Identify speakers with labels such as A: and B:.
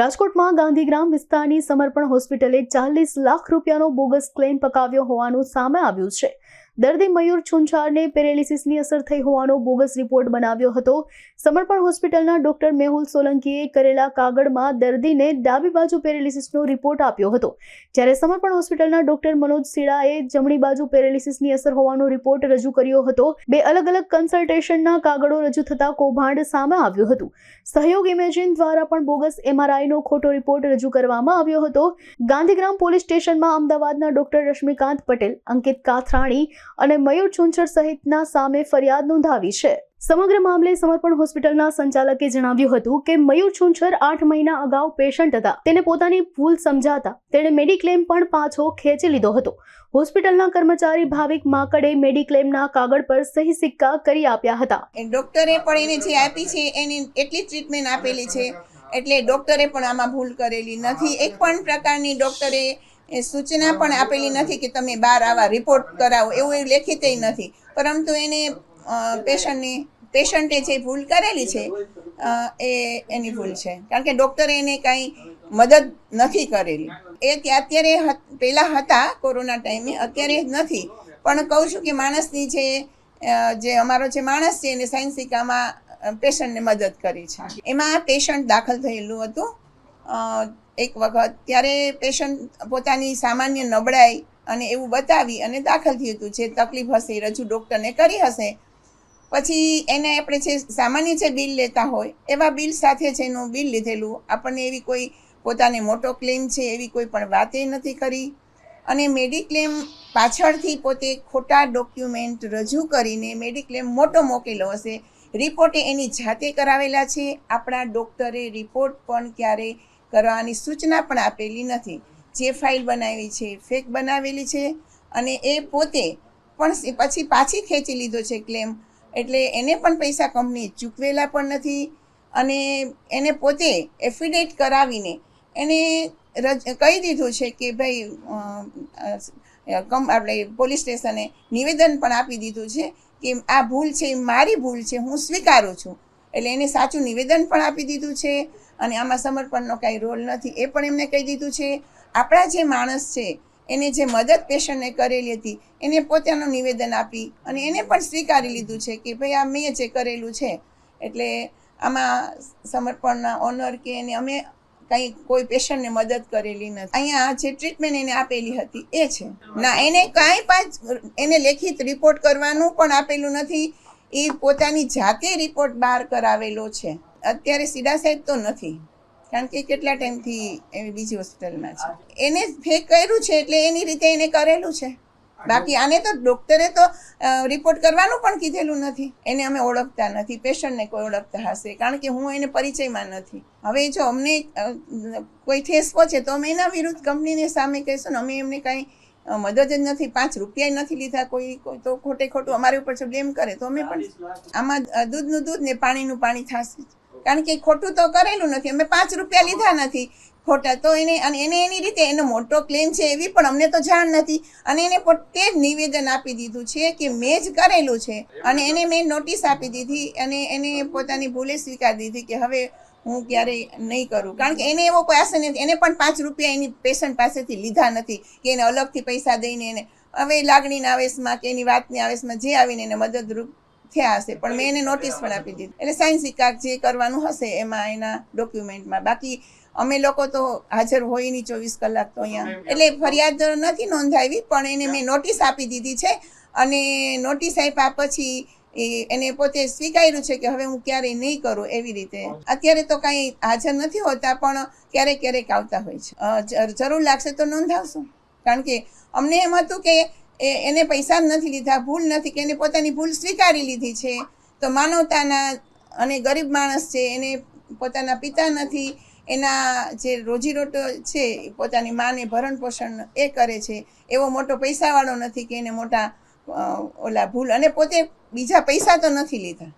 A: રાજકોટમાં ગાંધીગ્રામ વિસ્તારની સમર્પણ હોસ્પિટલે ચાલીસ લાખ રૂપિયાનો બોગસ ક્લેમ પકાવ્યો હોવાનું સામે આવ્યું છે. દર્દી મયુર છુંછારને પેરેલિસિસની અસર થઈ હોવાનો બોગસ રિપોર્ટ બનાવ્યો હતો. સમર્પણ હોસ્પિટલના ડોક્ટર મેહુલ સોલંકીએ કરેલા કાગળમાં દર્દીને ડાબી બાજુ પેરેલિસિસનો રિપોર્ટ આપ્યો હતો. જ્યારે સમર્પણ હોસ્પિટલના ડોક્ટર મનોજ સિડાએ જમણી બાજુ પેરેલિસિસની અસર હોવાનો રિપોર્ટ રજૂ કર્યો હતો. બે અલગ અલગ કન્સલ્ટેશનના કાગળો રજૂ થતા કૌભાંડ સામે આવ્યું હતું. સહયોગ ઇમેજિન દ્વારા પણ બોગસ એમઆરઆઈનો ખોટો રિપોર્ટ રજૂ કરવામાં આવ્યો હતો. ગાંધીગ્રામ પોલીસ સ્ટેશનમાં અમદાવાદના ડોક્ટર રશ્મિકાંત પટેલ, અંકિત કાથરાણી અને મયુર ચુંચર સહિતના સામે ફરિયાદ નોંધાવી છે. સમગ્ર મામલે સમર્પણ હોસ્પિટલના સંચાલકે જણાવ્યું હતું કે મયુર છુંછર આઠ મહિના અગાઉ પેશન્ટ હતા. તેને પોતાની ભૂલ સમજાતા તેણે મેડિક્લેમ પણ પાછો ખેંચી લીધો હતો. હોસ્પિટલના કર્મચારી ભાવિક માકડે મેડિક્લેમના કાગળ પર સહી સિક્કા કરી આપ્યા હતા.
B: ડૉક્ટરે પણ એને જે આપી છે, એની એટલી ટ્રીટમેન્ટ આપેલી છે, એટલે ડૉક્ટરે પણ આમાં ભૂલ કરેલી નથી. એક પણ પ્રકારની ડૉક્ટરે એ સૂચના પણ આપેલી નથી કે તમે બહાર આવા રિપોર્ટ કરાવો, એવું એ લેખિત નથી. પરંતુ એને પેશન્ટની પેશન્ટે જે ભૂલ કરેલી છે એ એની ભૂલ છે. કારણ કે ડૉક્ટરે એને કાંઈ મદદ નથી કરેલી. એ ત્યાં અત્યારે પહેલાં હતા કોરોના ટાઈમે, અત્યારે નથી. પણ કહું છું કે માણસની જે જે અમારો જે માણસ છે એને સાયન્સિકામાં પેશન્ટને મદદ કરી છે. એમાં પેશન્ટ દાખલ થયેલું હતું. એક વખત ત્યારે પેશન્ટ પોતાની સામાન્ય નબળાઈ અને એવું બતાવી અને દાખલ થયું હતું. જે તકલીફ હશે એ રજૂ ડૉક્ટરને કરી હશે. પછી એને આપણે જે સામાન્ય જે બિલ લેતા હોય, એવા બિલ સાથે જ એનું બિલ લીધેલું. આપણને એવી કોઈ પોતાને મોટો ક્લેમ છે એવી કોઈ પણ વાતે નથી કરી. અને મેડિક્લેમ પાછળથી પોતે ખોટા ડોક્યુમેન્ટ રજૂ કરીને મેડિક્લેમ મોટો મોકેલો હશે. રિપોર્ટે એની જાતે કરાવેલા છે. આપણા ડૉક્ટરે રિપોર્ટ પણ ક્યારે કરવાની સૂચના પણ આપેલી નથી. જે ફાઇલ બનાવી છે, ફેક બનાવેલી છે અને એ પોતે પણ પછી પાછી ખેંચી લીધો છે ક્લેમ. એટલે એને પણ પૈસા કંપની ચૂકવેલા પણ નથી અને એને પોતે એફિડેટ કરાવીને એને રજ, કહી દીધું છે કે ભાઈ કમ, આપણે પોલીસ સ્ટેશને નિવેદન પણ આપી દીધું છે. કે આ ભૂલ છે એ મારી ભૂલ છે, હું સ્વીકારું છું. એટલે એને સાચું નિવેદન પણ આપી દીધું છે અને આમાં સમર્પણનો કાંઈ રોલ નથી. એ પણ એમને કહી દીધું છે, આપણા જે માણસ છે, એને જે મદદ પેશન્ટને કરેલી હતી, એને પોતાનું નિવેદન આપી અને એને પણ સ્વીકારી લીધું છે કે ભાઈ આ મેં જે કરેલું છે. એટલે આમાં સમર્પણના ઓનર કે એને અમે કંઈ કોઈ પેશન્ટને મદદ કરેલી નથી. અહીંયા જે ટ્રીટમેન્ટ એને આપેલી હતી એ છે. ના, એને કાંઈ પાંચ એને લેખિત રિપોર્ટ કરવાનું પણ આપેલું નથી. એ પોતાની જાતે રિપોર્ટ બહાર કરાવેલો છે. અત્યારે સીડા સાહેબ તો નથી. કારણ કે કેટલા ટાઈમથી એવી બીજી હોસ્પિટલમાં છે. એને ફેક કર્યું છે એટલે એની રીતે એને કરેલું છે. બાકી આને તો ડોક્ટરે તો રિપોર્ટ કરવાનું પણ કીધેલું નથી. એને અમે ઓળખતા નથી પેશન્ટને કોઈ ઓળખતા હશે કારણ કે હું એને પરિચયમાં નથી. હવે જો અમને કોઈ ઠેસ પહોંચે તો અમે એના વિરુદ્ધ કંપનીને સામે કહીશું ને અમે એમને કાંઈ મદદ જ નથી પાંચ રૂપિયા નથી લીધા કોઈ કોઈ તો ખોટે ખોટું અમારી ઉપર જો બ્લેમ કરે તો અમે પણ આમાં દૂધનું દૂધ ને પાણીનું પાણી થશે કારણ કે ખોટું તો કરેલું નથી. અમે પાંચ રૂપિયા લીધા નથી ખોટા. તો એને અને એને એની રીતે એનો મોટો ક્લેમ છે એવી પણ અમને તો જાણ નથી. અને એને પોતે જ નિવેદન આપી દીધું છે કે મેં જ કરેલું છે. અને એને મેં નોટિસ આપી દીધી અને એને પોતાની ભૂલે સ્વીકારી દીધી કે હવે હું ક્યારેય નહીં કરું. કારણ કે એને એવો કોઈ આશય નથી. એને પણ પાંચ રૂપિયા એની પેશન્ટ પાસેથી લીધા નથી કે એને અલગથી પૈસા દઈને એને હવે લાગણીના આવેશમાં કે એની વાતની આવેશમાં જે આવીને એને મદદરૂપ થયા હશે. પણ મેં એને નોટિસ પણ આપી દીધી. એટલે સાયન્સ સિક્કા જે કરવાનું હશે એમાં એના ડોક્યુમેન્ટમાં બાકી અમે લોકો તો હાજર હોય નહીં ચોવીસ કલાક તો અહીંયા. એટલે ફરિયાદ નથી નોંધાવી પણ એને મેં નોટિસ આપી દીધી છે. અને નોટિસ આપ્યા પછી એ એને પોતે સ્વીકાર્યું છે કે હવે હું ક્યારેય નહીં કરું એવી રીતે. અત્યારે તો કાંઈ હાજર નથી હોતા પણ ક્યારેક ક્યારેક આવતા હોય છે. જરૂર લાગશે તો નોંધાવશું. કારણ કે અમને એમ હતું કે એ, એને પૈસા નથી લીધા, ભૂલ નથી કે એને પોતાની ભૂલ સ્વીકારી લીધી છે. તો માનવતાના અને ગરીબ માણસ છે, એને પોતાના પિતા નથી, એના જે રોજીરોટો છે પોતાની માને ભરણ પોષણ એ કરે છે. એવો મોટો પૈસાવાળો નથી કે એને મોટા ઓલા ભૂલ, અને પોતે બીજા પૈસા તો નથી લીધા.